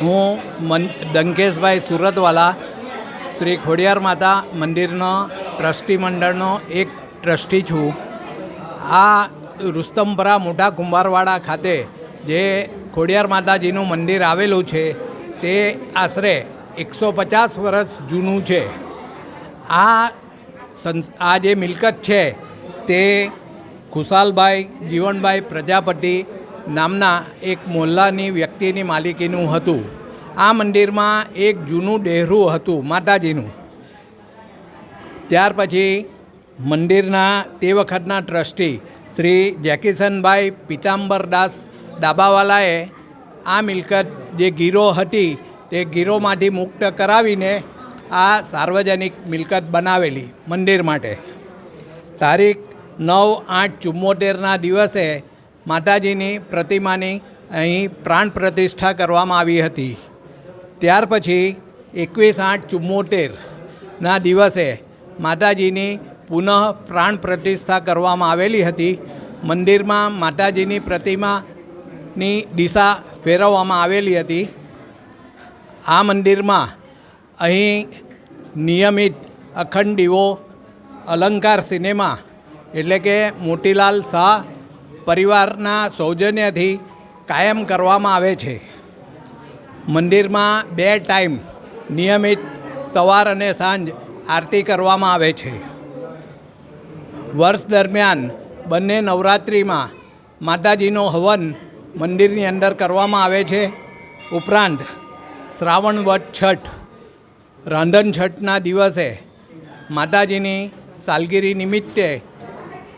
હું મન દંકેશભાઈ સુરતવાલા શ્રી ખોડિયાર માતા મંદિરનો ટ્રસ્ટી મંડળનો એક ટ્રસ્ટી છું આ રુસ્તમપરા મોટા કુંભારવાડા ખાતે જે ખોડિયાર માતાજીનું મંદિર આવેલું છે તે આશરે એકસો પચાસ વર્ષ જૂનું છે આ સંસ આ જે મિલકત છે તે ખુશાલભાઈ જીવનભાઈ પ્રજાપતિ નામના એક મોહલ્લાની વ્યક્તિની માલિકીનું હતું. આ મંદિરમાં એક જૂનું ડેહરું હતું, માતાજીનું. ત્યાર પછી મંદિરના તે વખતના ટ્રસ્ટી શ્રી જેકિસનભાઈ પિતાંબરદાસ ડાબાવાલાએ આ મિલકત જે ગીરો હતી તે ગીરોમાંથી મુક્ત કરાવીને આ સાર્વજનિક મિલકત બનાવેલી મંદિર માટે. તારીખ નવ આઠ ચુમ્મોતેરના દિવસે માતાજીની પ્રતિમાની અહીં પ્રાણ પ્રતિષ્ઠા કરવામાં આવી હતી. ત્યાર પછી એકવીસ આઠ ચુમ્મોતેરના દિવસે માતાજીની પુનઃ પ્રાણ પ્રતિષ્ઠા કરવામાં આવેલી હતી. મંદિરમાં માતાજીની પ્રતિમાની દિશા ફેરવવામાં આવેલી હતી. આ મંદિરમાં અહીં નિયમિત અખંડ દીવો અલંકાર સિનેમા એટલે કે મોતીલાલ શાહ પરિવારના સૌજન્યથી કાયમ કરવામાં આવે છે. મંદિરમાં બે ટાઈમ નિયમિત સવાર અને સાંજ આરતી કરવામાં આવે છે. વર્ષ દરમિયાન બંને નવરાત્રિમાં માતાજીનો હવન મંદિરની અંદર કરવામાં આવે છે. ઉપરાંત શ્રાવણ વટ છઠ રાંધણ છઠના દિવસે માતાજીની સાલગીરી નિમિત્તે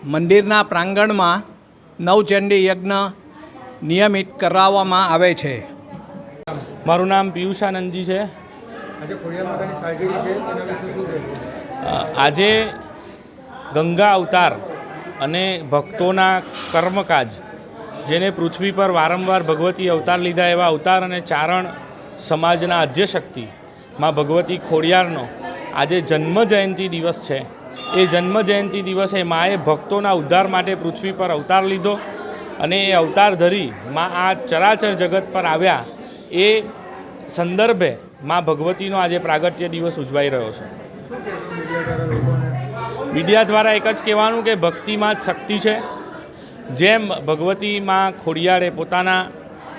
મંદિરના પ્રાંગણમાં નવચંડી યજ્ઞ નિયમિત કરાવવામાં આવે છે. મારું નામ પિયુષાનંદજી છે. આજે ખોડિયાર માતાની સાલગીરી છે તેના વિશે શું કહેવું? અ, આજે ગંગા અવતાર અને ભક્તોના કર્મકાજ જેને પૃથ્વી પર વારંવાર ભગવતી અવતાર લીધા એવા અવતાર અને ચારણ સમાજના આદ્યશક્તિ માં ભગવતી ખોડિયારનો આજે જન્મ જયંતિ દિવસ છે. એ જન્મ જયંતિ દિવસે માએ ભક્તોના ઉદ્ધાર માટે પૃથ્વી પર અવતાર લીધો અને એ અવતાર ધરી માં આ ચરાચર જગત પર આવ્યા એ સંદર્ભે માં ભગવતીનો આજે પ્રાગટ્ય દિવસ ઉજવાઈ રહ્યો છે. મીડિયા દ્વારા એક જ કહેવાનું કે ભક્તિમાં જ શક્તિ છે. જેમ ભગવતીમાં ખોડિયારે પોતાના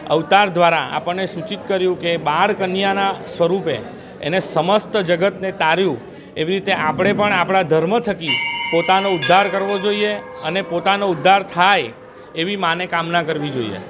અવતાર દ્વારા આપણને સૂચિત કર્યું કે બાળ કન્યાના સ્વરૂપે એને સમસ્ત જગતને તાર્યું એવી રીતે આપણે પણ આપણા ધર્મ થકી પોતાનો ઉદ્ધાર કરવો જોઈએ અને પોતાનો ઉદ્ધાર થાય એવી માને કામના કરવી જોઈએ.